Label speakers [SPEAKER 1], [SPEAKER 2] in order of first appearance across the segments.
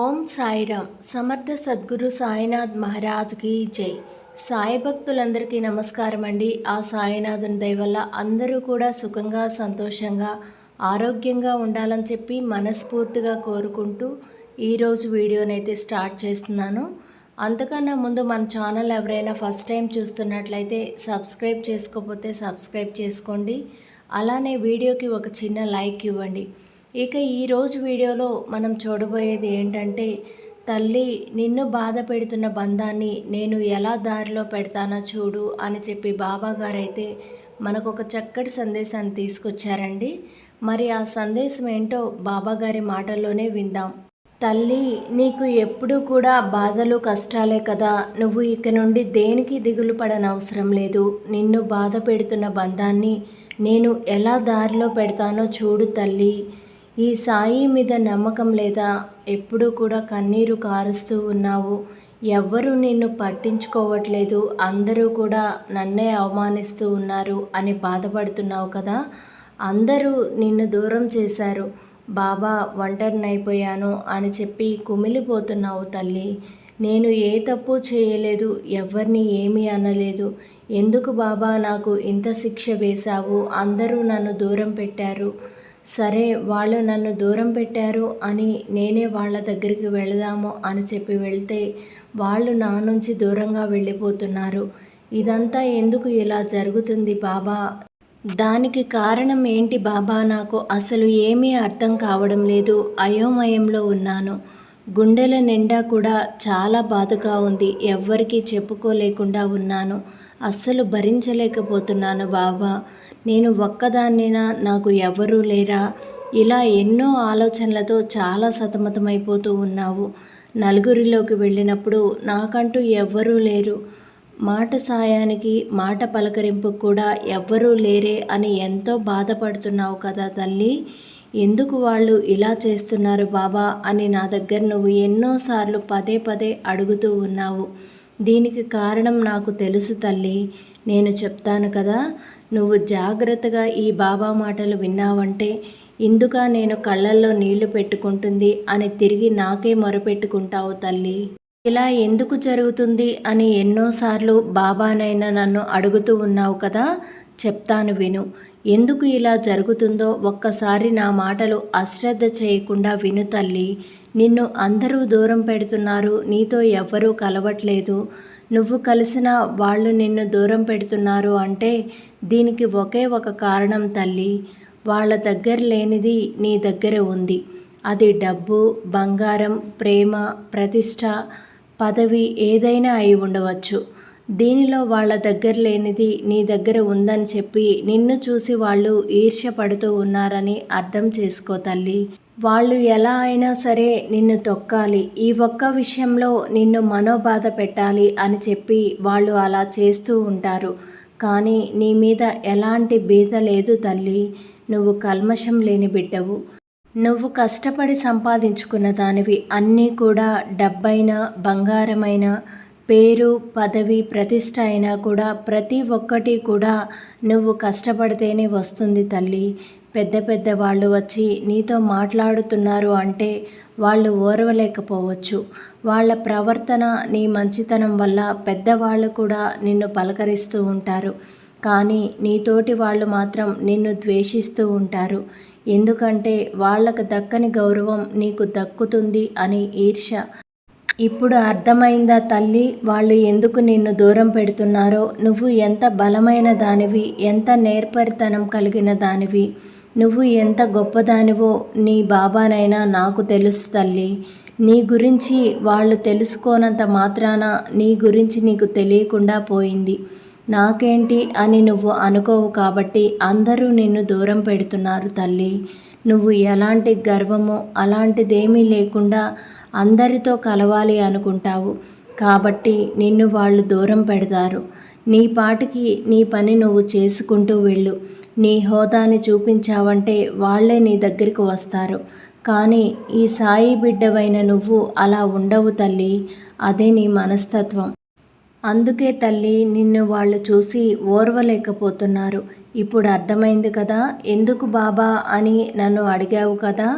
[SPEAKER 1] ఓం సాయిరామ్. సమర్థ సద్గురు సాయినాథ్ మహారాజ్కి జై. సాయి భక్తులందరికీ నమస్కారం అండి. ఆ సాయినాథుని దయవల్ల అందరూ కూడా సుఖంగా సంతోషంగా ఆరోగ్యంగా ఉండాలని చెప్పి మనస్ఫూర్తిగా కోరుకుంటూ ఈరోజు వీడియోనైతే స్టార్ట్ చేస్తున్నాను. అంతకన్నా ముందు మన ఛానల్ ఎవరైనా ఫస్ట్ టైం చూస్తున్నట్లయితే సబ్స్క్రైబ్ చేసుకోకపోతే సబ్స్క్రైబ్ చేసుకోండి. అలానే వీడియోకి ఒక చిన్న లైక్ ఇవ్వండి. ఇక ఈరోజు వీడియోలో మనం చూడబోయేది ఏంటంటే తల్లి నిన్ను బాధ పెడుతున్న బంధాన్ని నేను ఎలా దారిలో పెడతానో చూడు అని చెప్పి బాబా గారైతే మనకు ఒక చక్కటి సందేశాన్ని తీసుకొచ్చారండి. మరి ఆ సందేశం ఏంటో బాబా గారి మాటల్లోనే విందాం. తల్లి నీకు ఎప్పుడూ కూడా బాధలు కష్టాలే కదా. నువ్వు ఇక నుండి దేనికి దిగులు పడనవసరం లేదు. నిన్ను బాధ పెడుతున్న బంధాన్ని నేను ఎలా దారిలో పెడతానో చూడు తల్లి. ఈ సాయి మీద నమ్మకం లేదా? ఎప్పుడూ కూడా కన్నీరు కారుస్తూ ఉన్నావు. ఎవ్వరూ నిన్ను పట్టించుకోవట్లేదు. అందరూ కూడా నన్నే అవమానిస్తూ ఉన్నారు అని బాధపడుతున్నావు కదా? అందరూ నిన్ను దూరం చేశారు. బాబా ఒంటరినైపోయాను అని చెప్పి కుమిలిపోతున్నావు తల్లి. నేను ఏ తప్పు చేయలేదు. ఎవరిని ఏమీ అనలేదు. ఎందుకు బాబా నాకు ఇంత శిక్ష వేశావు? అందరూ నన్ను దూరం పెట్టారు. సరే వాళ్ళు నన్ను దూరం పెట్టారు అని నేనే వాళ్ళ దగ్గరికి వెళదాము అని చెప్పి వెళ్తే వాళ్ళు నా నుంచి దూరంగా వెళ్ళిపోతున్నారు. ఇదంతా ఎందుకు ఇలా జరుగుతుంది బాబా? దానికి కారణం ఏంటి బాబా? నాకు అసలు ఏమీ అర్థం కావడం లేదు. అయోమయంలో ఉన్నాను. గుండెల నిండా కూడా చాలా బాధగా ఉంది. ఎవ్వరికీ చెప్పుకోలేకుండా ఉన్నాను. అస్సలు భరించలేకపోతున్నాను బాబా. నేను ఒక్కదాన్నేనా? నాకు ఎవరూ లేరా? ఇలా ఎన్నో ఆలోచనలతో చాలా సతమతమైపోతూ ఉన్నావు. నలుగురిలోకి వెళ్ళినప్పుడు నాకంటూ ఎవ్వరూ లేరు. మాట సాయానికి మాట పలకరింపు కూడా ఎవ్వరూ లేరే అని ఎంతో బాధపడుతున్నావు కదా తల్లి. ఎందుకు వాళ్ళు ఇలా చేస్తున్నారు బాబా అని నా దగ్గర నువ్వు ఎన్నోసార్లు పదే పదే అడుగుతూ ఉన్నావు. దీనికి కారణం నాకు తెలుసు తల్లి. నేను చెప్తాను కదా. నువ్వు జాగ్రత్తగా ఈ బాబా మాటలు విన్నావంటే ఇందుక నేను కళ్ళల్లో నీళ్ళు పెట్టుకుంటుంది అని తిరిగి నాకే మొరపెట్టుకుంటావు తల్లి. ఇలా ఎందుకు జరుగుతుంది అని ఎన్నోసార్లు బాబానైనా నన్ను అడుగుతూ ఉన్నావు కదా? చెప్తాను విను. ఎందుకు ఇలా జరుగుతుందో ఒక్కసారి నా మాటలు అశ్రద్ధ చేయకుండా విను తల్లి. నిన్ను అందరూ దూరం పెడుతున్నారు నీతో ఎవ్వరూ కలవట్లేదు. నువ్వు కలిసిన వాళ్ళు నిన్ను దూరం పెడుతున్నారు అంటే దీనికి ఒకే ఒక కారణం తల్లి. వాళ్ళ దగ్గర లేనిది నీ దగ్గర ఉంది. అది డబ్బు బంగారం ప్రేమ ప్రతిష్ట పదవి ఏదైనా అయి ఉండవచ్చు. దీనిలో వాళ్ళ దగ్గర లేనిది నీ దగ్గర ఉందని చెప్పి నిన్ను చూసి వాళ్ళు ఈర్ష్య పడుతూ ఉన్నారని అర్థం చేసుకో తల్లి. వాళ్ళు ఎలా అయినా సరే నిన్ను తొక్కాలి. ఈ ఒక్క విషయంలో నిన్ను మనోబాధ పెట్టాలి అని చెప్పి వాళ్ళు అలా చేస్తూ ఉంటారు. కానీ నీ మీద ఎలాంటి బీద లేదు తల్లి. నువ్వు కల్మషం లేని బిడ్డవు. నువ్వు కష్టపడి సంపాదించుకున్న దానివి అన్నీ కూడా డబ్బైనా బంగారమైన పేరు పదవి ప్రతిష్ట అయినా కూడా ప్రతి ఒక్కటి కూడా నువ్వు కష్టపడితేనే వస్తుంది తల్లి. పెద్ద పెద్ద వాళ్ళు వచ్చి నీతో మాట్లాడుతున్నారు అంటే వాళ్ళు ఓర్వలేకపోవచ్చు. వాళ్ళ ప్రవర్తన నీ మంచితనం వల్ల పెద్దవాళ్ళు కూడా నిన్ను పలకరిస్తూ ఉంటారు. కానీ నీతోటి వాళ్ళు మాత్రం నిన్ను ద్వేషిస్తూ ఉంటారు. ఎందుకంటే వాళ్ళకు దక్కని గౌరవం నీకు దక్కుతుంది అని ఈర్ష ఇప్పుడు అర్థమైందా తల్లి? వాళ్ళు ఎందుకు నిన్ను దూరం పెడుతున్నారో? నువ్వు ఎంత బలమైన దానివి ఎంత నేర్పరితనం కలిగిన దానివి. నువ్వు ఎంత గొప్పదానివో నీ బాబానైనా నాకు తెలుసు తల్లి. నీ గురించి వాళ్ళు తెలుసుకోనంత మాత్రాన నీ గురించి నీకు తెలియకుండా పోయింది. నాకేంటి అని నువ్వు అనుకోవు కాబట్టి అందరూ నిన్ను దూరం పెడుతున్నారు తల్లి. నువ్వు ఎలాంటి గర్వమో అలాంటిదేమీ లేకుండా అందరితో కలవాలి అనుకుంటావు. కాబట్టి నిన్ను వాళ్ళు దూరం పెడతారు. నీ పాటికి నీ పని నువ్వు చేసుకుంటూ వెళ్ళు. నీ హోదాని చూపించావంటే వాళ్ళే నీ దగ్గరికి వస్తారు. కానీ ఈ సాయి బిడ్డవైన నువ్వు అలా ఉండవు తల్లి. అదే నీ మనస్తత్వం. అందుకే తల్లి నిన్ను వాళ్ళు చూసి ఓర్వలేకపోతున్నారు. ఇప్పుడు అర్థమైంది కదా ఎందుకు బాబా అని నన్ను అడిగావు కదా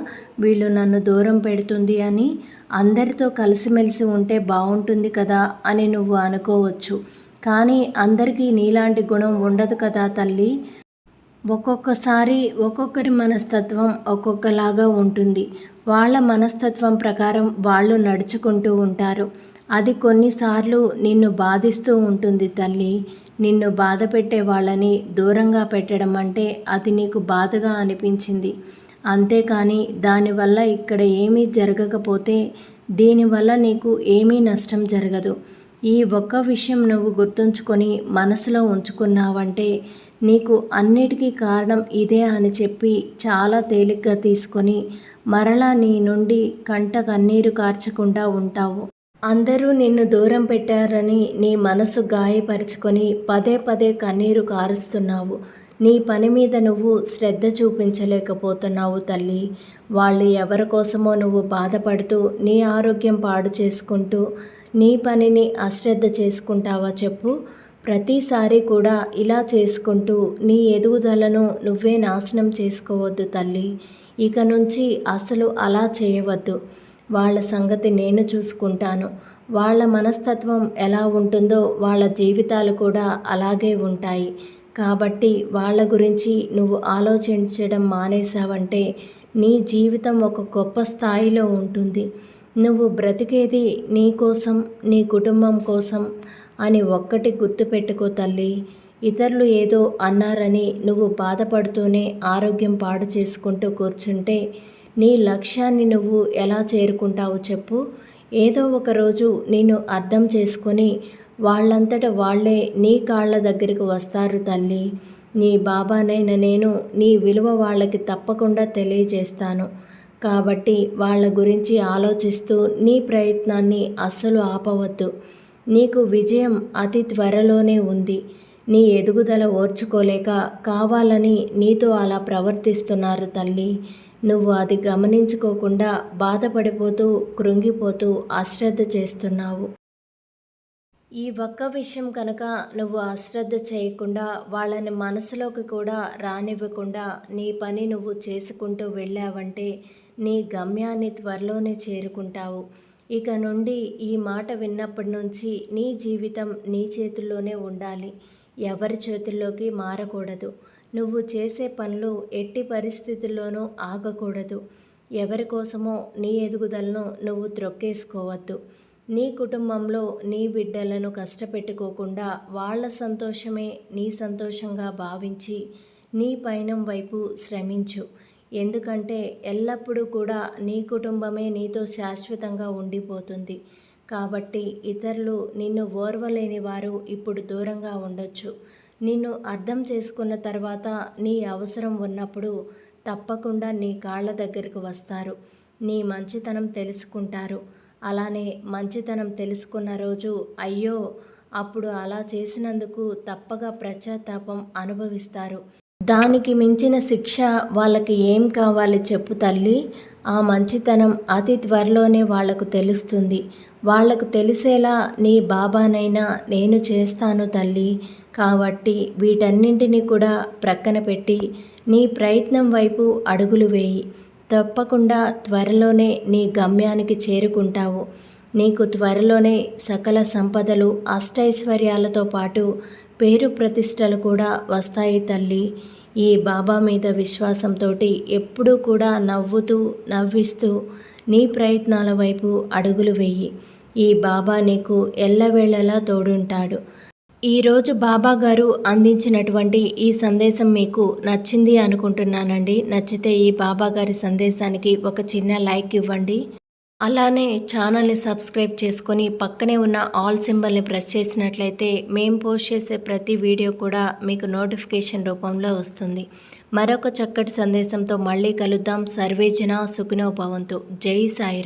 [SPEAKER 1] వీళ్ళు నన్ను దూరం పెడుతుంది అని అందరితో కలిసిమెలిసి ఉంటే బాగుంటుంది కదా అని నువ్వు అనుకోవచ్చు. కానీ అందరికీ నీలాంటి గుణం ఉండదు కదా తల్లి. ఒక్కొక్కసారి ఒక్కొక్కరి మనస్తత్వం ఒక్కొక్కలాగా ఉంటుంది. వాళ్ళ మనస్తత్వం ప్రకారం వాళ్ళు నడుచుకుంటూ ఉంటారు. అది కొన్నిసార్లు నిన్ను బాధిస్తూ ఉంటుంది తల్లి. నిన్ను బాధ పెట్టే వాళ్ళని దూరంగా పెట్టడం అంటే అది నీకు బాధగా అనిపించింది. అంతేకాని దానివల్ల ఇక్కడ ఏమీ జరగకపోతే దీనివల్ల నీకు ఏమీ నష్టం జరగదు. ఈ ఒక్క విషయం నువ్వు గుర్తుంచుకొని మనసులో ఉంచుకున్నావంటే నీకు అన్నిటికీ కారణం ఇదే అని చెప్పి చాలా తేలిగ్గా తీసుకొని మరలా నీ నుండి కంట కన్నీరు కార్చకుండా ఉంటావు. అందరూ నిన్ను దూరం పెట్టారని నీ మనసు గాయపరుచుకొని పదే పదే కన్నీరు కారుస్తున్నావు. నీ పని మీద నువ్వు శ్రద్ధ చూపించలేకపోతున్నావు తల్లి. వాళ్ళు ఎవరి కోసమో నువ్వు బాధపడుతూ నీ ఆరోగ్యం పాడు చేసుకుంటూ నీ పనిని అశ్రద్ధ చేసుకుంటావా చెప్పు? ప్రతిసారి కూడా ఇలా చేసుకుంటూ నీ ఎదుగుదలను నువ్వే నాశనం చేసుకోవద్దు తల్లి. ఇక నుంచి అసలు అలా చేయవద్దు. వాళ్ళ సంగతి నేను చూసుకుంటాను. వాళ్ళ మనస్తత్వం ఎలా ఉంటుందో వాళ్ళ జీవితాలు కూడా అలాగే ఉంటాయి. కాబట్టి వాళ్ళ గురించి నువ్వు ఆలోచించడం మానేశావంటే నీ జీవితం ఒక గొప్ప స్థాయిలో ఉంటుంది. నువ్వు బ్రతికేది నీ కోసం నీ కుటుంబం కోసం అని ఒక్కటి గుర్తుపెట్టుకో తల్లి. ఇతరులు ఏదో అన్నారని నువ్వు బాధపడుతూనే ఆరోగ్యం పాడు చేసుకుంటూ కూర్చుంటే నీ లక్ష్యాన్ని నువ్వు ఎలా చేరుకుంటావు చెప్పు. ఏదో ఒకరోజు నేను అర్థం చేసుకొని వాళ్ళంతట వాళ్ళే నీ కాళ్ళ దగ్గరికి వస్తారు తల్లి. నీ బాబానైన నేను నీ విలువ వాళ్ళకి తప్పకుండా తెలియజేస్తాను. కాబట్టి వాళ్ళ గురించి ఆలోచిస్తూ నీ ప్రయత్నాన్ని అస్సలు ఆపవద్దు. నీకు విజయం అతి త్వరలోనే ఉంది. నీ ఎదుగుదల ఓర్చుకోలేక కావాలని నీతో అలా ప్రవర్తిస్తున్నారు తల్లి. నువ్వు అది గమనించుకోకుండా బాధపడిపోతూ కృంగిపోతూ అశ్రద్ధ చేస్తున్నావు. ఈ ఒక్క విషయం కనుక నువ్వు అశ్రద్ధ చేయకుండా వాళ్ళని మనసులోకి కూడా రానివ్వకుండా నీ పని నువ్వు చేసుకుంటూ వెళ్ళావంటే నీ గమ్యాన్ని త్వరలోనే చేరుకుంటావు. ఇక నుండి ఈ మాట విన్నప్పటి నుంచి నీ జీవితం నీ చేతుల్లోనే ఉండాలి. ఎవరి చేతుల్లోకి మారకూడదు. నువ్వు చేసే పనులు ఎట్టి పరిస్థితుల్లోనూ ఆగకూడదు. ఎవరి కోసమో నీ ఎదుగుదలను నువ్వు త్రొక్కేసుకోవద్దు. నీ కుటుంబంలో నీ బిడ్డలను కష్టపెట్టుకోకుండా వాళ్ళ సంతోషమే నీ సంతోషంగా భావించి నీ పయనం వైపు శ్రమించు. ఎందుకంటే ఎల్లప్పుడూ కూడా నీ కుటుంబమే నీతో శాశ్వతంగా ఉండిపోతుంది. కాబట్టి ఇతరులు నిన్ను ఓర్వలేని వారు ఇప్పుడు దూరంగా ఉండొచ్చు. నిన్ను అర్థం చేసుకున్న తర్వాత నీ అవసరం ఉన్నప్పుడు తప్పకుండా నీ కాళ్ళ దగ్గరకు వస్తారు. నీ మంచితనం తెలుసుకుంటారు. అలానే మంచితనం తెలుసుకున్న రోజు అయ్యో! అప్పుడు అలా చేసినందుకు తప్పగా ప్రశ్చాత్తాపం అనుభవిస్తారు. దానికి మించిన శిక్ష వాళ్ళకి ఏం కావాలి చెప్పు తల్లి. ఆ మంచితనం అతి త్వరలోనే వాళ్ళకు తెలుస్తుంది. వాళ్ళకు తెలిసేలా నీ బాబానైనా నేను చేస్తాను తల్లి. కాబట్టి వీటన్నింటినీ కూడా ప్రక్కన పెట్టి నీ ప్రయత్నం వైపు అడుగులు వేయి. తప్పకుండా త్వరలోనే నీ గమ్యానికి చేరుకుంటావు. నీకు త్వరలోనే సకల సంపదలు అష్టైశ్వర్యాలతో పాటు పేరు ప్రతిష్టలు కూడా వస్తాయి తల్లి. ఈ బాబా మీద విశ్వాసంతో ఎప్పుడూ కూడా నవ్వుతూ నవ్విస్తూ నీ ప్రయత్నాల వైపు అడుగులు వేయి. ఈ బాబా నీకు ఎల్లవేళలా తోడుంటాడు. ఈరోజు బాబా గారు అందించినటువంటి ఈ సందేశం మీకు నచ్చింది అనుకుంటున్నానండి. నచ్చితే ఈ బాబా గారి సందేశానికి ఒక చిన్న లైక్ ఇవ్వండి. అలానే ఛానల్ని సబ్స్క్రైబ్ చేసుకొని పక్కనే ఉన్న ఆల్ సింబల్ని ప్రెస్ చేసినట్లయితే మేము పోస్ట్ చేసే ప్రతి వీడియో కూడా మీకు నోటిఫికేషన్ రూపంలో వస్తుంది. మరొక చక్కటి సందేశంతో మళ్ళీ కలుద్దాం. సర్వేజన సుఖినో భవంతు. జై సాయిరా